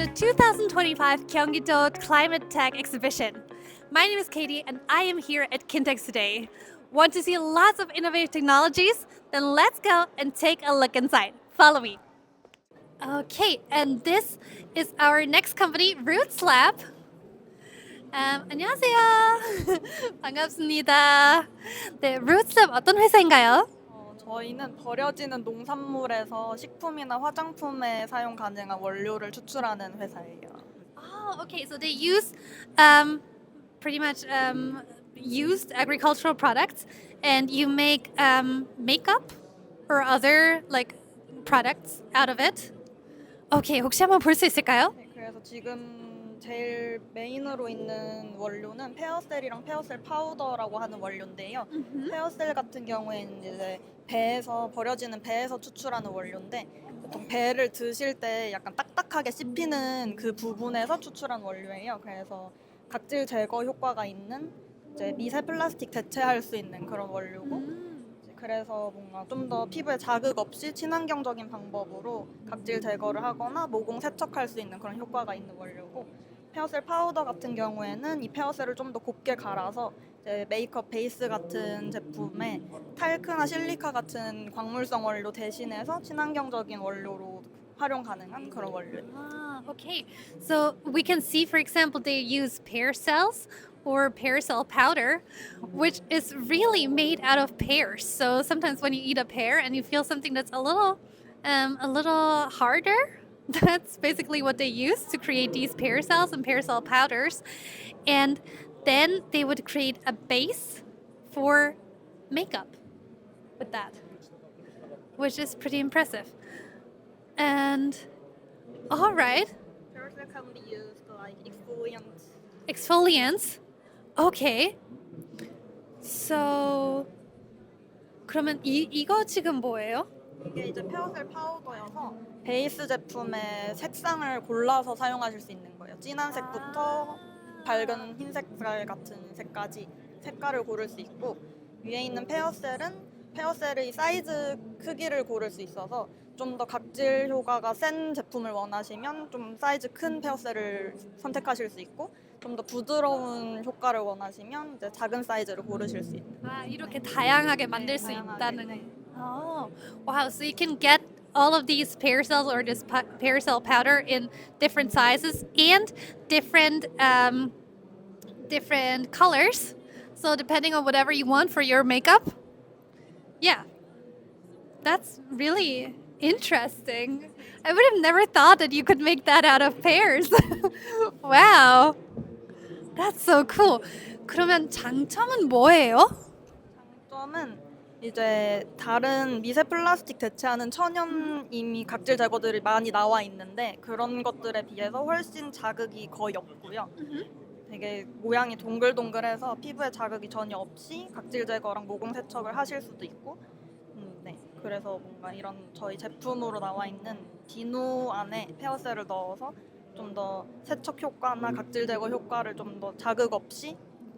to 2025 Gyeonggi-do Climate Tech Exhibition. My name is Katie and I am here at Kintex today. Want to see lots of innovative technologies? Then let's go and take a look inside. Follow me. Okay, and this is our next company, Roots Lab. Um, 안녕하세요. 반갑습니다. 네, Roots Lab 어떤 회사인가요? 어, 저희는 버려지는 농산물에서 식품이나 화장품에 사용 가능한 원료를 추출하는 회사예요. Oh, okay. So they use um, pretty much um, used agricultural products, and you make um, makeup or other like products out of it. Okay, 혹시 한번 볼 수 있을까요? 네, 그래서 지금 제일 메인으로 있는 원료는 페어셀이랑 페어셀 파우더라고 하는 원료인데요. 페어셀 같은 경우에는 이제 배에서 버려지는 배에서 추출하는 원료인데 보통 배를 드실 때 약간 딱딱하게 씹히는 그 부분에서 추출한 원료예요. 그래서 각질 제거 효과가 있는 이제 미세 플라스틱 대체할 수 있는 그런 원료고 음. 그래서 뭔가 좀 더 피부에 자극 없이 친환경적인 방법으로 각질 제거를 하거나 모공 세척할 수 있는 그런 효과가 있는 원료고 페어셀 파우더 같은 경우에는 이 페어셀을 좀 더 곱게 갈아서 이제 메이크업 베이스 같은 제품에 탈크나 실리카 같은 광물성 원료 대신해서 친환경적인 원료로 활용 가능한 그런 원료예요. Ah, okay. So we can see, for example, they use pear cells or pear cell powder, which is really made out of pears. So sometimes when you eat a pear and you feel something that's a little, um, a little harder, that's basically what they use to create these pear cells and pear cell powders, and then they would create a base for makeup with that, which is pretty impressive. And all right, 페어셀 can be used like exfoliant. exfoliants. Okay. So 그러면 이 이거 지금 뭐예요? 이게 이제 페어셀 파우더여서 베이스 제품의 색상을 골라서 사용하실 수 있는 거예요. 진한 색부터 밝은 흰색 살 같은 색까지 색깔을 고를 수 있고 위에 있는 페어셀은 페어셀의 사이즈 크기를 고를 수 있어서 좀 더 각질 효과가 센 제품을 원하시면 좀 사이즈 큰 페어셀을 선택하실 수 있고 좀 더 부드러운 효과를 원하시면 이제 작은 사이즈를 고르실 수 있는 아 이렇게 다양하게 만들 수 다양하게, 있다는. 네. Oh, wow! So you can get all of these pear cells or this pa- pear cell powder in different sizes and different um, different colors. So depending on whatever you want for your makeup. Yeah, that's really interesting. I would have never thought that you could make that out of pears. wow, that's so cool. 그러면 장점은 뭐예요? 장점은 이제 다른 미세 플라스틱 대체하는 천연 이미 각질 제거들이 많이 나와 있는데 그런 것들에 비해서 훨씬 자극이 거의 없고요. 되게 모양이 동글동글해서 피부에 자극이 전혀 없이 각질 제거랑 모공 세척을 하실 수도 있고, 음, 네. 그래서 뭔가 이런 저희 제품으로 나와 있는 비누 안에 페어셀을 넣어서 좀 더 세척 효과나 각질 제거 효과를 좀 더 자극 없이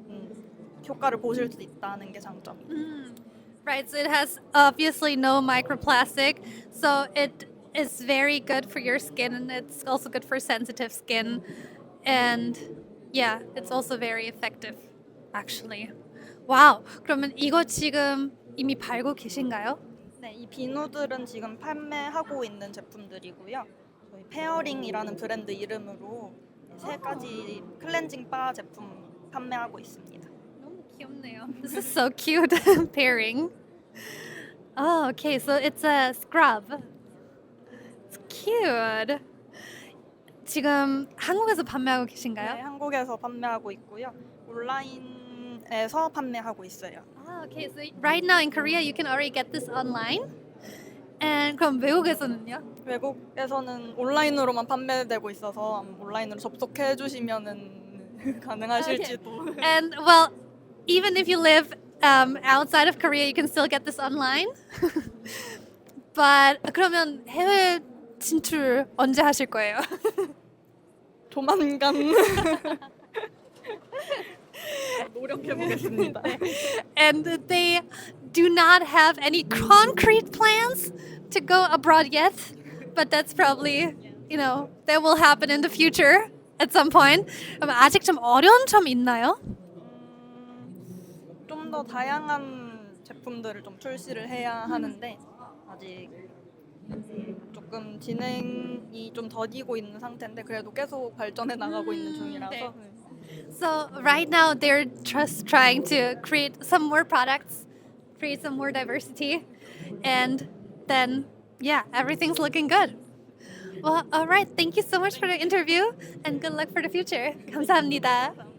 음, 효과를 보실 수 있다는 게 장점이에요. Mm. Right, so it has obviously no microplastic, so it is very good for your skin and it's also good for sensitive skin. And yeah, it's also very effective, actually. 와우, 그러면 이거 지금 이미 팔고 계신가요? 네, 이 비누들은 지금 판매하고 있는 제품들이고요. 저희 페어링이라는 브랜드 이름으로 세 가지 클렌징 바 제품 판매하고 있습니다. 귀엽네요. This is so cute pairing. Oh, okay, so it's a scrub. It's cute. 지금 한국에서 판매하고 네, 계신가요? 한국에서 판매하고 있고요. 온라인에서 판매하고 있어요. Ah, okay, so right now in Korea you can already get this online. And 그럼 외국에서는요? 외국에서는 온라인으로만 판매되고 있어서 온라인으로 접속해 주시면은 가능하실지도. And well, even if you live um, outside of Korea, you can still get this online. But 그러면 해외 진출 언제 하실 거예요? 조만간 노력해 보겠습니다. and they do not have any concrete plans to go abroad yet, but that's probably you know that will happen in the future at some point. 그럼 아직 좀 어려운 점 있나요? 좀더 다양한 제품들을 좀 출시를 해야 하는데 아직 조금 진행이 좀 더디고 있는 상태인데 그래도 계속 발전해 나가고 있는 중이라서 네. 네. So right now they're just trying to create some more products, create some more diversity, and then yeah, everything's looking good. Well, all right. Thank you so much for the interview, and good luck for the future. 감사합니다.